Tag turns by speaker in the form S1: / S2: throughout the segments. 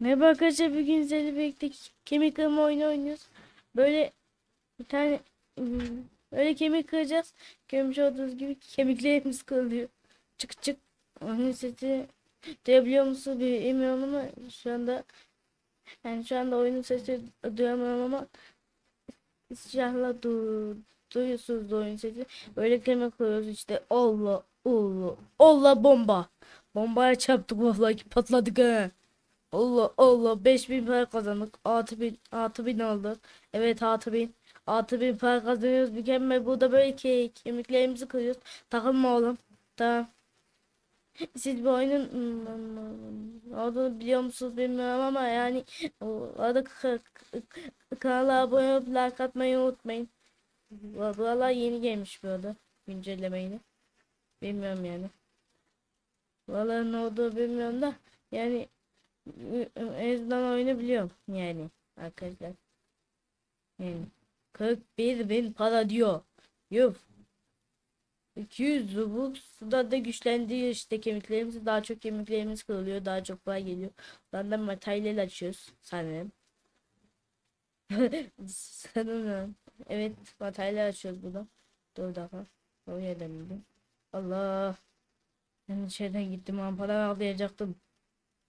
S1: Merhaba arkadaşlar bugün sizlerle birlikte kemik kırma oyunu oynuyoruz. Böyle bir tane böyle kemik kıracağız. Görmüş olduğunuz gibi kemiklerimiz kırılıyor. Çık çık. Onun sesi duyabiliyor musunuz bilmiyorum ama şu anda yani şu anda oyunun sesi duyamıyorum ama inşallah du duyuyorsunuz oyun sesi. Böyle kemik kırıyoruz işte. Allah Allah Allah bomba. Bombaya çarptık vallahi patladık ha. Allah Allah 5000 para kazandık. 6000 6000 aldık. Evet 6000. 6000 para kazanıyoruz. Mükemmel. Burada böyle ke kemiklerimizi kırıyoruz. Takılma oğlum. Tamam. Siz bu oyunun hmm, olduğunu biliyor musunuz bilmiyorum ama yani o arada k- k- kanala abone olup like atmayı unutmayın. Valla yeni gelmiş bu arada güncellemeyi. Bilmiyorum yani. Ne olduğu bilmiyorum da yani en azından oyunu biliyorum yani arkadaşlar. Yani 41 bin para diyor. Yuh. 200 Robux da da güçlendiriyor işte kemiklerimizi daha çok kemiklerimiz kırılıyor daha çok para geliyor. Buradan da materyal açıyoruz sanırım. sanırım. Evet materyal açıyoruz buradan. Dur dakika. O yerden indim. Allah. Ben içeriden gittim ampara avlayacaktım.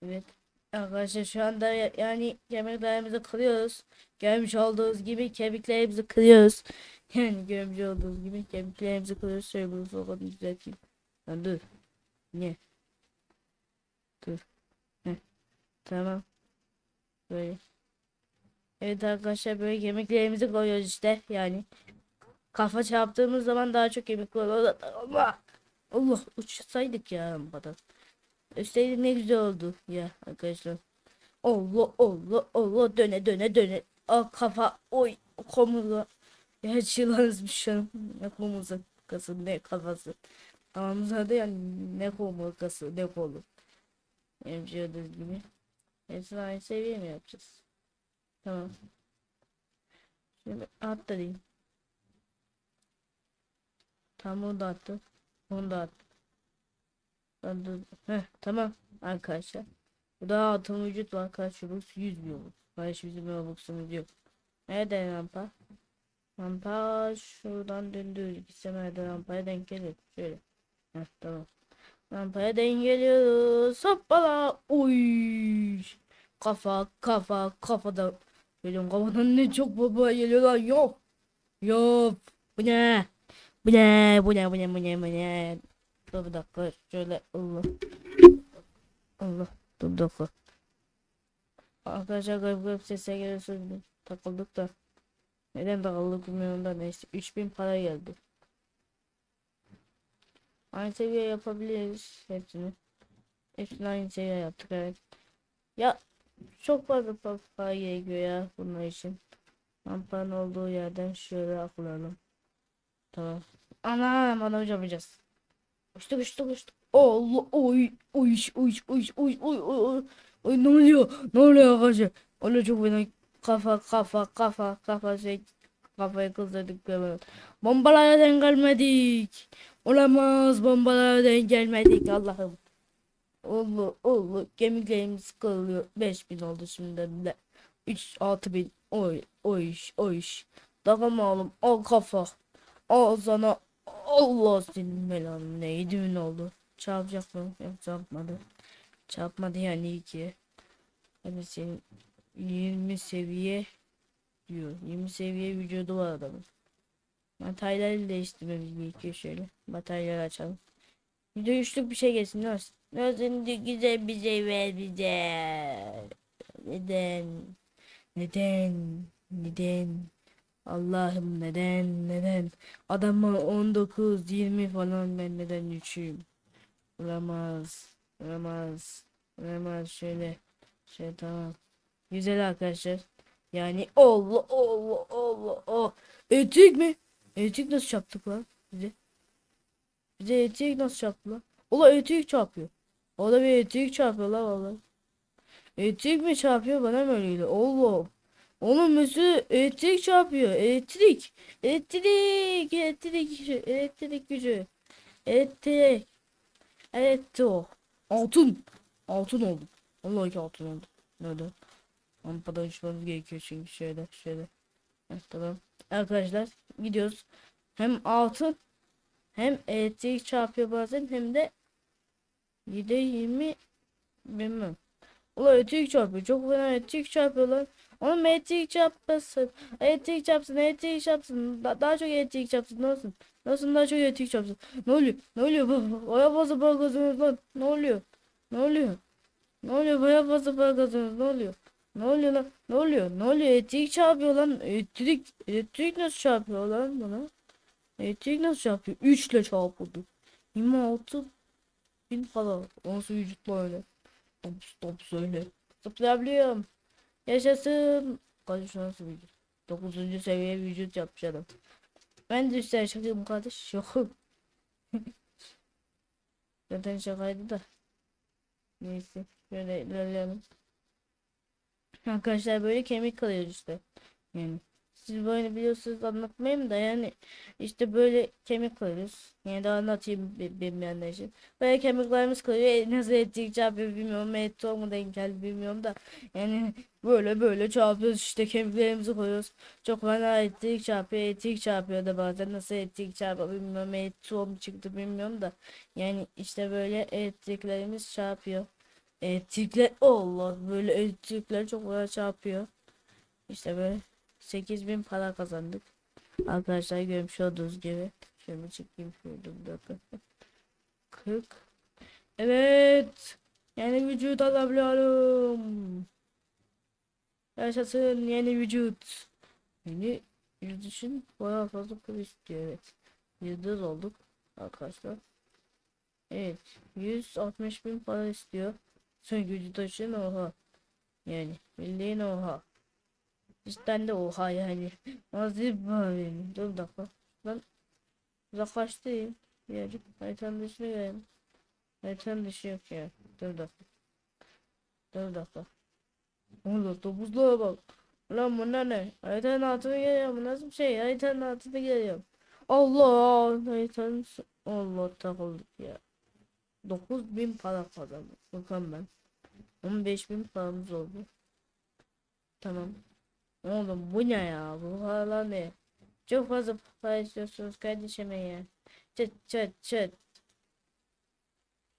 S1: Evet. Arkadaşlar şu anda ya- yani kemiklerimizi kırıyoruz. Görmüş olduğunuz gibi kemiklerimizi kırıyoruz. Yani görmüş olduğunuz gibi kemiklerimizi kırıyoruz. Şöyle bunu sokadı düzelteyim. Lan dur. Ne? Dur. Heh. Tamam. Böyle. Evet arkadaşlar böyle kemiklerimizi koyuyoruz işte yani. Kafa çarptığımız zaman daha çok kemik koyuyoruz. Allah. Allah uçsaydık ya bu kadar. Üstelik ne güzel oldu ya arkadaşlar. Allah Allah Allah döne döne döne. Aa, kafa oy komurga. Ya hiç yılanızmış şu an. Ne komurgası ne kafası. Tamamıza da yani ne komurgası ne kolu. Benim şey gibi. Hepsini aynı seviye mi yapacağız? Tamam. Şimdi atlayayım. Tam onu da attım. Onu da attım. Heh, tamam arkadaşlar. Bu da altın vücut var. Robux? 100 Robux. Kaç bizim Robux'umuz yok. Nerede rampa? Rampa şuradan döndürürüz. Gitsem nerede rampaya denk gelir. Şöyle. Heh, tamam. Rampaya denk geliyoruz. Hoppala. Uy. Kafa kafa kafada. Benim kafadan ne çok baba geliyor lan. Yok. Yok. Bu ne? Bu ne? Bu ne? Bu ne? Bu ne? Bu ne? Dur bir dakika şöyle Allah. Allah dur dakika. Arkadaşlar garip garip sesler geliyorsunuz. Takıldık da. Neden takıldık bilmiyorum da neyse. 3000 para geldi. Aynı seviye yapabiliriz hepsini. Hepsini aynı seviye yaptık evet. Ya çok fazla pa- para gerekiyor ya bunlar için. Lampanın olduğu yerden şöyle akılalım. Tamam. Ana bana yapamayacağız. Uçtuk uçtuk uçtuk. Allah oy oy oy oy oy oy oy oy ne oluyor? Ne oluyor arkadaşlar? Öyle çok fena kafa kafa kafa kafa şey kafayı kızdırdık böyle bombalara denk gelmedik. Olamaz bombalara denk gelmedik. Allah'ım. Allah Allah. Kemiklerimiz kırılıyor. 5000 oldu şimdi de 3 6000 oy oy oy. Takama oğlum. Al kafa. Al sana Allah senin belanı neydi ne oldu? Çarpacak mı? Yok çarpmadı. Çarpmadı yani iyi ki. Hadi senin 20 seviye diyor. 20 seviye vücudu var adamın. Materyalleri değiştirmemiz gerekiyor şöyle. Materyal açalım. Bir de üçlük bir şey gelsin. Nasıl? Nasıl de güzel bir şey ver bize. Neden? Neden? Neden? Allah'ım neden neden? Adamı 19 20 falan ben neden üçüyüm? Olamaz olamaz olamaz. Şöyle şey tamam. Güzel arkadaşlar. Yani Allah Allah Allah Allah etik mi etik nasıl çarptık lan bize? Bize etik nasıl çarptı lan? Ola etik çarpıyor. O da bir etik çarpıyor lan vallahi etik mi çarpıyor? Bana mı öyle Allah Oğlum mesela elektrik çarpıyor. Elektrik. Elektrik. Elektrik gücü. Elektrik gücü. Elektrik. Evet o. Altın. Altın oldu. Vallahi ki altın oldu. Neden? Rampadan uçmamız gerekiyor çünkü şöyle şöyle. Heh, tamam. Arkadaşlar gidiyoruz. Hem altın hem elektrik çarpıyor bazen hem de 7 20 bilmem. Ulan elektrik çarpıyor. Çok fena elektrik çarpıyor lan. Oğlum elektrik çarpmasın. Elektrik çarpsın. Elektrik çarpsın. Da- daha çok elektrik çarpsın. Ne olsun? Ne olsun daha çok elektrik çarpsın. Ne oluyor? Ne oluyor? Ba- Baya fazla para kazanıyoruz lan. Ne oluyor? Ne oluyor? Ne oluyor? Baya fazla para kazanıyoruz. Ne oluyor? Ne oluyor lan? Ne oluyor? Ne oluyor? Elektrik çarpıyor lan. Elektrik, elektrik nasıl çarpıyor lan bana? Elektrik nasıl çarpıyor? 3 ile çarpıldı. 26 bin falan. Nasıl vücutla öyle? Top top söyle. Zıplayabiliyorum. Yaşasın. Şu nasıl vücut? 9. seviye vücut yapmış adam. Ben de üstüne şakayım kardeş. Yok. Zaten şakaydı da. Neyse. Şöyle ilerleyelim. Arkadaşlar böyle kemik kalıyor işte. Yani siz böyle biliyorsunuz anlatmayayım da yani işte böyle kemik kalıyoruz. Yani daha anlatayım bi- bilmeyenler için. Böyle kemiklerimiz kalıyor. E, nasıl ettik çarpıyor bilmiyorum. Etti mu denk geldi bilmiyorum da. Yani böyle böyle çarpıyoruz işte kemiklerimizi koyuyoruz. Çok fena ettik çarpıyor. Ettik çarpıyor da bazen nasıl ettik çarpıyor bilmiyorum. Etti mu çıktı bilmiyorum da. Yani işte böyle ettiklerimiz çarpıyor. Elektrikler Allah böyle elektrikler çok fena çarpıyor. İşte böyle 8000 para kazandık. Arkadaşlar görmüş olduğunuz gibi. Şöyle çekeyim dakika. 40. Evet. Yani vücut alabiliyorum. Yaşasın yeni vücut. Yeni vücut için bayağı fazla para istiyor evet. Yıldız olduk arkadaşlar. Evet. 160 bin para istiyor. Son gücü taşın oha. Yani bildiğin oha. İşten de oha yani. Nasıl böyle? Dur bir dakika. Ben uzaklaştayım. Birazcık haritanın dışına geleyim. Haritanın dışı yok ya. Dur bir dakika. Dur bir dakika. Oğlum domuzluğa bak. Ulan bunlar ne? Haritanın altına geliyorum. Bu nasıl bir şey? Haritanın altına geliyorum. Allah! Haritanın... Allah takıldık ya. 9000 para kazandım. Mükemmel. 15000 paramız oldu. Tamam. Oğlum bu ne ya? Bu hala ne? Çok fazla para istiyorsunuz kardeşime ya. Çıt çıt çıt.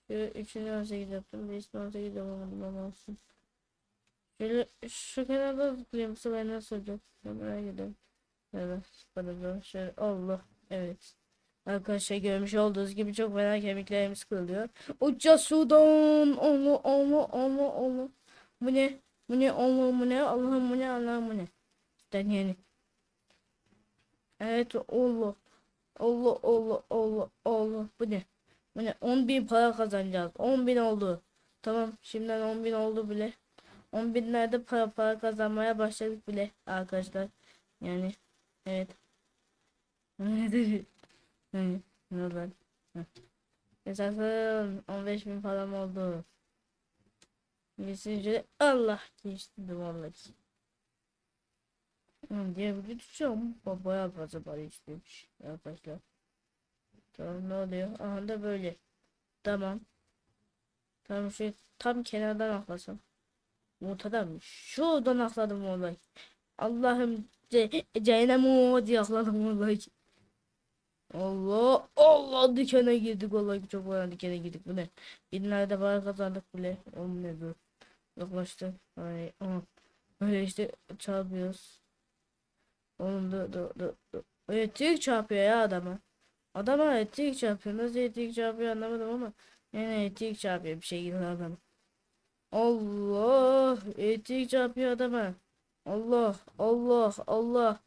S1: Şu 3'ünü 18 yaptım. 5'ini 18 yapamadım ama olsun. Şöyle şu kenarda zıplayayım. Sefer nasıl olacak? Merak ediyorum. Evet. Bana da şöyle Allah. Evet. Arkadaşlar görmüş olduğunuz gibi çok fena kemiklerimiz kırılıyor. Uca sudan onu onu onu onu. Bu ne? Bu ne? Allah bu ne? Allah'ım bu ne? Allah'ım bu ne? İşte yani. Evet Allah. Allah Allah Allah Allah. Bu ne? Bu ne? 10 bin para kazanacağız. 10 bin oldu. Tamam şimdiden 10 bin oldu bile. 10 binlerde para para kazanmaya başladık bile arkadaşlar. Yani evet. Ne? Hı. Yaşasın 15 bin param oldu. Geçince Allah geçti vallahi. Diye bir düşüyorum. Bayağı fazla para istemiş arkadaşlar. Tamam ne oluyor? Aha da böyle. Tamam. Tamam şu tam kenardan atlasam. Ortadan? Şuradan atladım vallahi. Allah'ım ce cehennem o diye atladım vallahi. Allah Allah dikene girdik vallahi çok fena dikene girdik. Bu ne? Binlerde para kazandık bile. Oğlum ne bu yaklaştı. Hani aha. böyle işte çarpıyoruz. Oğlum dur dur dur dur. Elektrik çarpıyor ya adama. Adama elektrik çarpıyor. Nasıl elektrik çarpıyor anlamadım ama yani elektrik çarpıyor bir şekilde adam Allah elektrik çarpıyor adama. Allah Allah Allah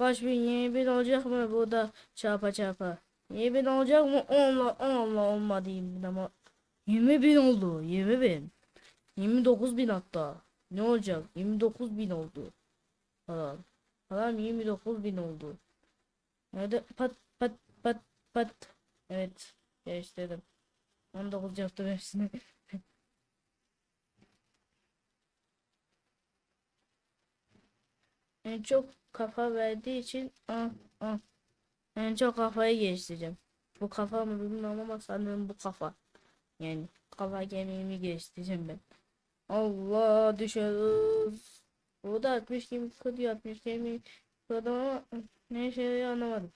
S1: Kaç bin yeni bin olacak mı? Burada çarpa çarpa? Yeni bin olacak mı? Allah Allah olmadı bin ama 20 bin oldu 20 bin. 29 bin hatta. Ne olacak? 29 bin oldu falan. Falan 29 bin oldu. Nerede? Pat pat pat pat. Evet değiştirdim 19 yaptım hepsini en çok kafa verdiği için ah, ah. en çok kafayı geliştireceğim. Bu kafa mı bilmiyorum ama sanırım bu kafa. Yani kafa gemiğimi geliştireceğim ben. Allah düşüyoruz. Bu da 60 kemik kırıyor 60 kemik kırdım ama ne yarıyor anlamadım.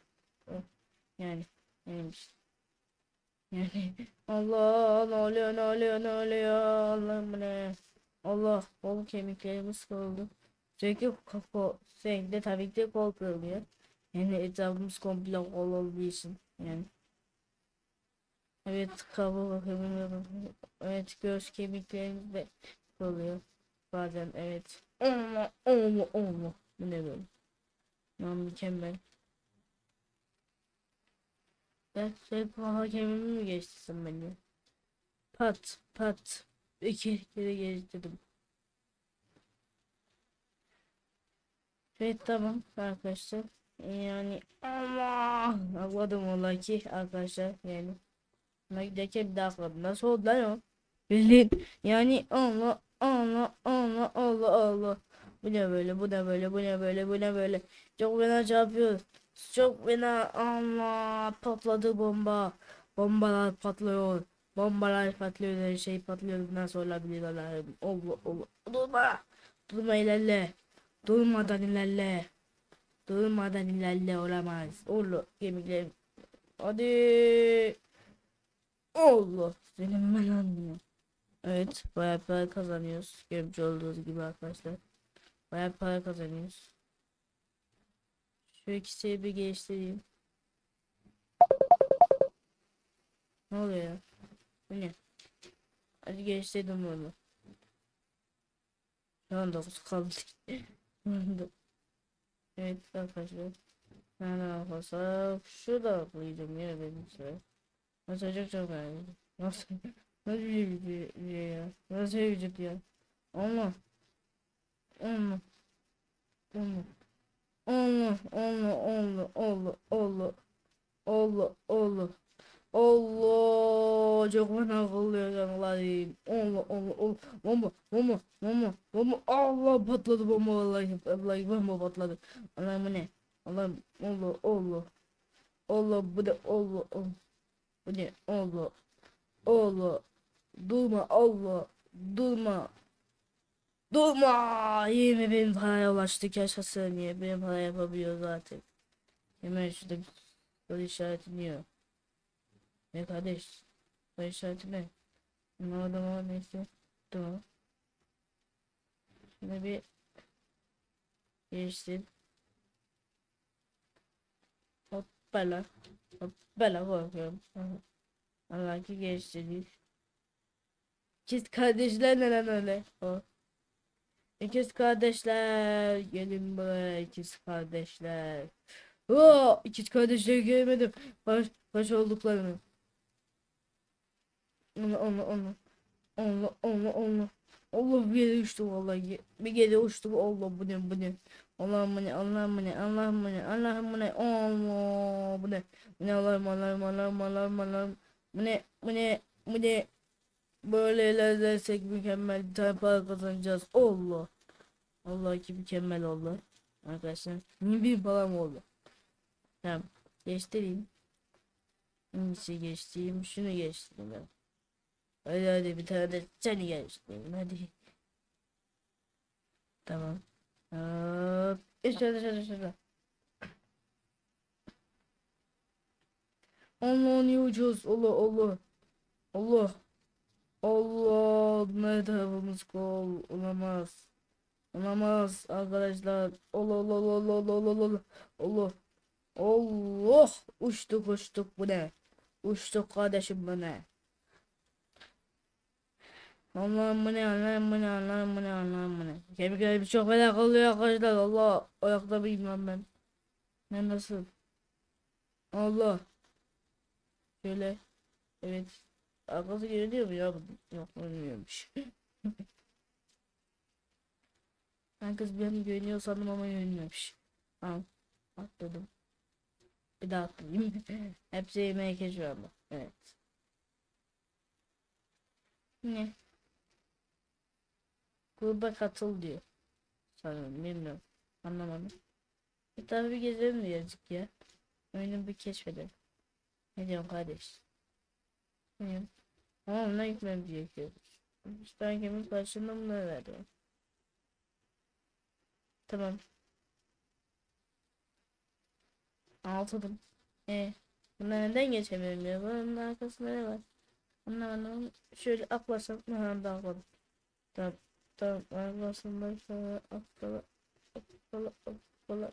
S1: Yani neymiş. Yani Allah ne oluyor ne oluyor ne oluyor Allah'ım ne. Allah kol kemiklerimiz kırıldı. Sürekli kol, sürekli tabii ki kol kırılıyor. Yani etrafımız komple kol olduğu yani. Evet kafa bakıyorum. Evet göz kemiklerimiz de oluyor. Bazen evet. Olma olma olma. Bu ne böyle? Ya mükemmel. Ben kafa kemiğimi mi geçtirsin beni? Pat pat. İki kere geçtirdim. Evet tamam arkadaşlar. Yani Allah anladım vallahi ki arkadaşlar yani. Giderken bir kaldım. Nasıl oldu lan o? Bildiğin yani Allah Allah Allah Allah Allah. Bu ne böyle bu ne böyle bu ne böyle bu ne böyle. Çok fena çarpıyor. Çok fena Allah patladı bomba. Bombalar patlıyor. Bombalar patlıyor her şey patlıyor. Nasıl olabilir Allah'ım. Allah Allah. Durma. Durma ilerle. Durmadan ilerle. Durmadan ilerle olamaz. Oğlum kemiklerim. Hadi. Allah. Senin ben anlıyorum. Evet. Bayağı para kazanıyoruz. Görmüş olduğunuz gibi arkadaşlar. Bayağı para kazanıyoruz. Şu ikisini bir geliştireyim. Ne oluyor ya? Bu ne? Hadi geliştirdim bunu. Şu an 9 kaldı. Evet arkadaşlar. Nereden arkadaşlar? Şurada koyacağım ya benim sıra. Nasıl olacak çok önemli. Nasıl? Nasıl bir video, video ya? Nasıl bir vücut ya? Allah. Allah. Allah. Allah. Allah. Allah. Allah. Allah. Allah. Allah. Allah çok fena kılıyor canlarım. Allah Allah Allah. Bomba bomba bomba bomba. Allah patladı bomba vallahi. Vallahi bomba patladı. Allah'ım bu ne? Allah'ım Allah Allah. Allah bu da Allah Allah. Bu ne? Allah. Allah. Durma Allah. Durma. Durma. Yine benim paraya ulaştık yaşasın ya. Benim para yapabiliyor zaten. Hemen şurada soru işaretini yiyor. Ne kardeş? Soru işareti ne? Ne mu neyse. Tamam. Şimdi bir geçtim. Hoppala. Hoppala korkuyorum. Allah ki geçti. İkiz kardeşler neden öyle? O. İkiz kardeşler. Gelin buraya ikiz kardeşler. Oo, ikiz kardeşleri görmedim. Baş, baş olduklarını. Onu onu onu. Onu onu onu. Allah bir yere uçtu vallahi. Bir yere uçtu. Allah bu ne bu ne. Allah'ım bu ne Allah'ım bu ne Allah'ım bu ne Allah'ım bu ne Allah bu ne. Bu ne Allah'ım Allah'ım Allah'ım Allah'ım Allah'ım. Bu ne bu ne bu ne. Böyle ilerlersek mükemmel bir tane para kazanacağız. Allah. Allah ki mükemmel oldu. Arkadaşlar. Bir param oldu. Tamam. Geçtireyim. Hangisi geçtiğim? Şunu geçtim ben. Hadi hadi bir tane de seni geçtim. Hadi. Tamam. Hop. İşte dışarı dışarı. Allah niye ucuz? Allah Allah. Allah. Allah. Ne tarafımız kol. Olamaz. Olamaz arkadaşlar. Allah Allah Allah Allah Allah Allah. Allah. Allah. Uçtuk uçtuk bu ne? Uçtuk kardeşim bu ne? Allah'ım bu ne Allah'ım bu ne Allah'ım bu ne Allah'ım bu ne? Kemiklerim çok fena kalıyor arkadaşlar. Allah ayakta bilmem ben. Ne nasıl? Allah. Şöyle. Evet. Arkası görünüyor mu ya? Yok görünmüyormuş. ben kız benim görünüyor sandım ama görünmüyormuş. Tamam. Atladım. Bir daha atlayayım. Hepsi yemeğe geçiyor ama. Evet. Ne? Gruba katıl diyor. Sanırım bilmiyorum. Anlamadım. Bir tabi bir gezelim mi yazık ya. Oyunu bir keşfedelim. Ne diyorsun kardeş? Diyorsun? Tamam ne gitmem gerekiyor. İşten kemik karşılığında bunları verdi. Tamam. Altıdım. E, buna neden geçemiyorum ya? Bunun arkasında ne var? Anlamadım. Şöyle atlasam. Ha da atladım. Tamam. Tamam. Arkasında sonra atla. Atla. Atla.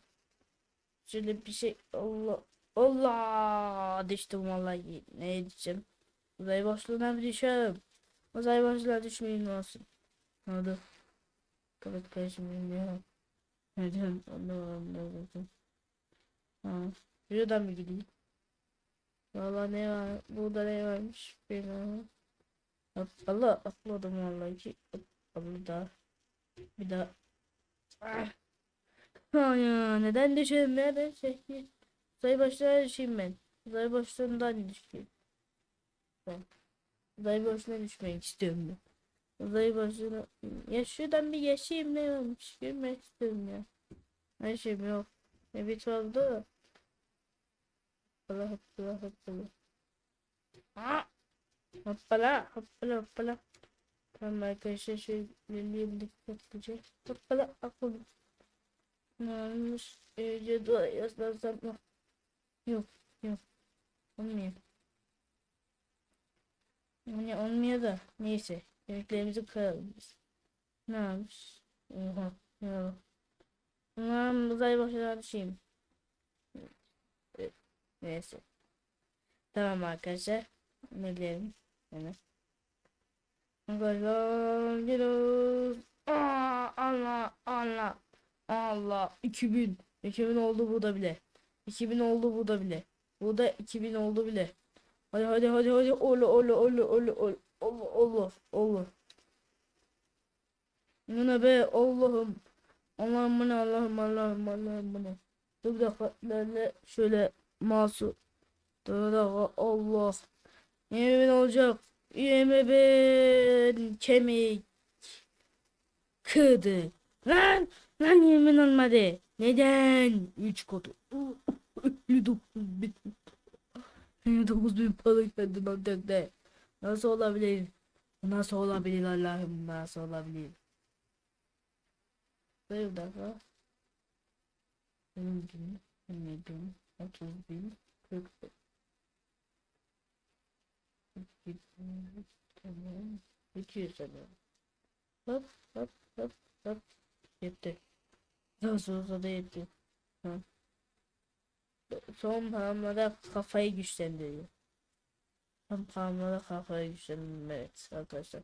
S1: Şöyle bir şey. Allah. Allah. Düştüm vallahi. Ne diyeceğim? Uzay boşluğuna bir düşerim. Uzay boşluğuna düşmeyin olsun. Hadi. Evet kardeşim bilmiyorum. Neden? Anlamadım. Anlamadım. Ha. Şuradan mı gideyim? Valla ne var? Burada ne varmış? Bilmiyorum. Allah atladım vallahi Allah da. Bir daha. Ah. Ha ya neden düşerim ya ben şey. Uzay boşluğuna düşeyim ben. Uzay boşluğundan düşeyim. Ben. Uzay boşluğuna düşmek istiyorum ben. Uzay boşluğuna. Ya şuradan bir yaşayayım ne olmuş? Görmek istiyorum ya. Her şeyim yok. Ne bir oldu. Hoppala hoppala hoppala. Aa! Hoppala hoppala hoppala. Tamam arkadaşlar şöyle birlikte. Hoppala aklım. Ne olmuş? İyice dua yaslansam yok. Yok yok. Olmuyor. Yani olmuyor da neyse. Yemeklerimizi kıralım biz. Ne yapmış? Oha. Ya. Umarım uzay başına düşeyim. Neyse. Tamam arkadaşlar. Ne diyelim? Yani. Arkadaşlar gidiyoruz. Aa, Allah Allah Allah 2000 2000 oldu burada bile. 2000 oldu burada bile. Burada 2000 oldu bile. Hadi hadi hadi hadi. Olu olu olu olu olu olu olu olu bu ne be? Allah'ım. Allah'ım bu Allah'ım Allah'ım Allah'ım bu dur bir dakika. Böyle şöyle Masu. Dur Allah. Yemin olacak. Yemin ben kemik. Kırdı. Lan. Lan yemin olmadı. Neden? 3 kodu. 59 bin. 59 bin para lan tekne. Nasıl olabilir? Nasıl olabilir Allah'ım nasıl olabilir? Bir dakika. Benim gün, benim gün. 30 bin 40 bin tamam 200 tamam hop hop hop hop yetti nasıl olsa da yetti ha. son paramlara kafayı güçlendiriyor son paramlara kafayı güçlendiriyor evet arkadaşlar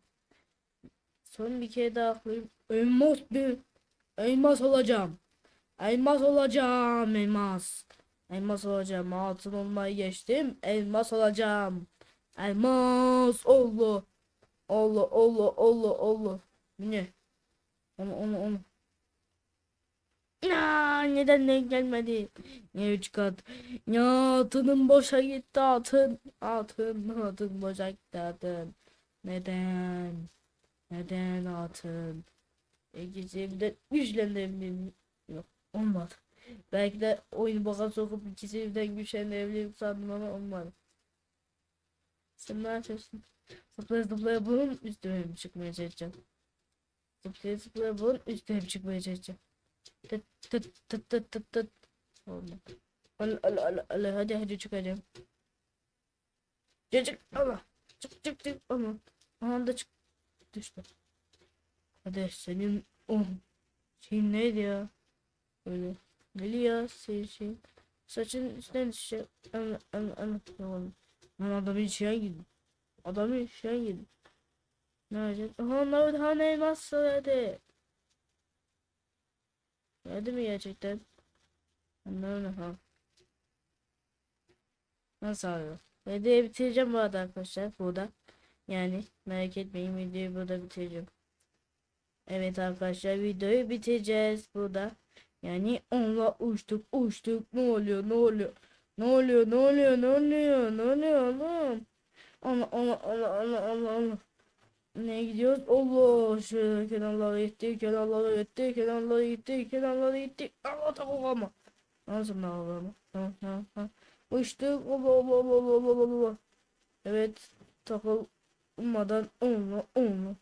S1: son bir kere daha aklıyım elmas bir elmas olacağım elmas olacağım elmas Elmas olacağım. Altın olmayı geçtim. Elmas olacağım. Elmas. Allah. Allah Allah Allah Allah. Bu ne? Onu onu onu. Ya neden denk gelmedi? Ne üç kat? Ya altının boşa gitti altın. Altın altın boşa gitti altın. Neden? Neden altın? İkisi de güçlendirebilirim. Yok olmadı. Belki de oyunu baka sokup ikisi birden güçlendirebilirim sandım ama olmadı. Sen ne yapıyorsun? Zıplaya zıplaya bunun üstüne mi çıkmaya çalışacağım? Zıplaya zıplaya bunun üstüne mi çıkmaya çalışacağım? Tıt tıt tıt tıt tıt tıt. Olmadı. Al al al al hadi hadi çıkacağım. Çık Allah. Çık çık çık ama. Aha da çık. Düştü. Hadi senin o şeyin neydi ya? Öyle. Deli ya şey. Saçın üstüne düşecek. Anla anla anla. Lan adamın içine girdi. Adamın içine girdi. Ne olacak? Aha ne nasıl hadi. Geldi mi gerçekten? Anlarım ha. Nasıl alıyor? Videoyu bitireceğim bu arada arkadaşlar. Burada. Yani merak etmeyin videoyu burada bitireceğim. Evet arkadaşlar videoyu bitireceğiz burada. Yani onunla uçtuk uçtuk ne oluyor ne oluyor ne oluyor ne oluyor ne oluyor ne oluyor oğlum? Allah Allah Allah Allah Allah Allah ne gidiyoruz? Allah şöyle kenarlara gitti kenarlara gitti kenarlara gitti kenarlara gitti Allah tamam ama. Nasıl ne olur ama. Tamam tamam tamam. Uçtuk Allah Allah Allah Allah Allah evet takılmadan onunla onunla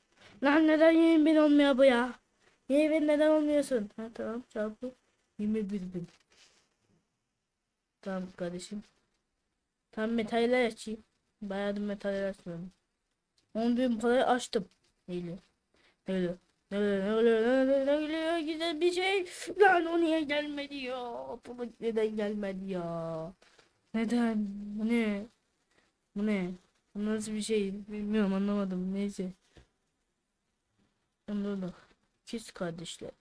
S1: Lan neden 20 bin olmuyor bu ya? 20 bin neden olmuyorsun? Ha tamam çarpı 21 bin. Tamam kardeşim. Tam metaller açayım. Bayağı da metaller açmıyorum. 10 bin parayı açtım. Neyle? Neyle? Güzel bir şey. Lan o niye gelmedi ya? Baba neden gelmedi ya? Neden? Bu ne? Bu ne? Bu nasıl bir şey? Bilmiyorum anlamadım. Neyse. Anladım. İkiz kardeşler.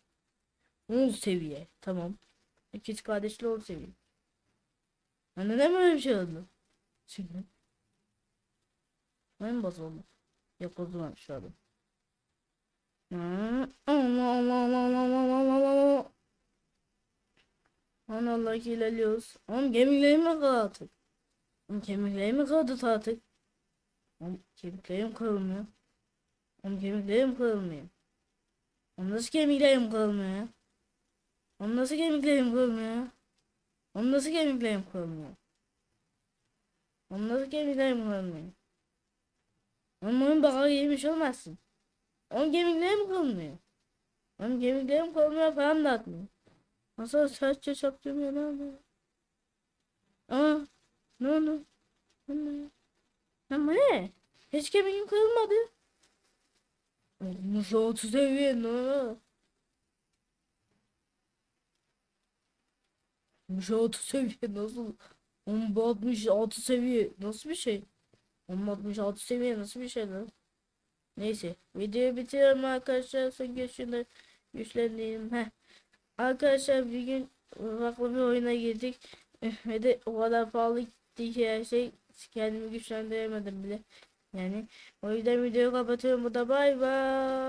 S1: 10 seviye. Tamam. İkiz kardeşler 10 seviye. Ben neden böyle bir şey oldu? Şimdi. Ben bozuldu. Yok bozulan şu adam. Allah Allah Allah Allah Allah Allah Allah Aman Allah ki ilerliyoruz. Oğlum kemiklerim mi kaldı artık? Oğlum kemiklerim mi kaldı artık? Oğlum kemiklerim kırılmıyor. Oğlum kemiklerim kırılmıyor. Oğlum nasıl kemiklerim kırılmıyor? Oğlum nasıl kemiklerim kırılmıyor? Onun nasıl gameplay'im kullanılmıyor? Onun nasıl gameplay'im kullanılmıyor? Onun oyun bakar yemiş olmazsın. Onun gameplay'im kullanılmıyor. Onun gameplay'im kullanılmıyor falan da atmıyor. Nasıl saçça çaptığım yana ama. Ama ne oldu? Ama ne? Hiç kemiğim kırılmadı. Nasıl 30 seviye ne? Oldu? Nasıl 30 seviye nasıl? 10 bu 66 seviye nasıl bir şey? 10 66 seviye nasıl bir şey lan? Neyse videoyu bitiriyorum arkadaşlar. Son görüşünde güçlendiğim. Arkadaşlar bir gün farklı bir oyuna girdik. Ve de o kadar pahalı gitti ki her şey kendimi güçlendiremedim bile. Yani o yüzden videoyu kapatıyorum. Bu da bay bay.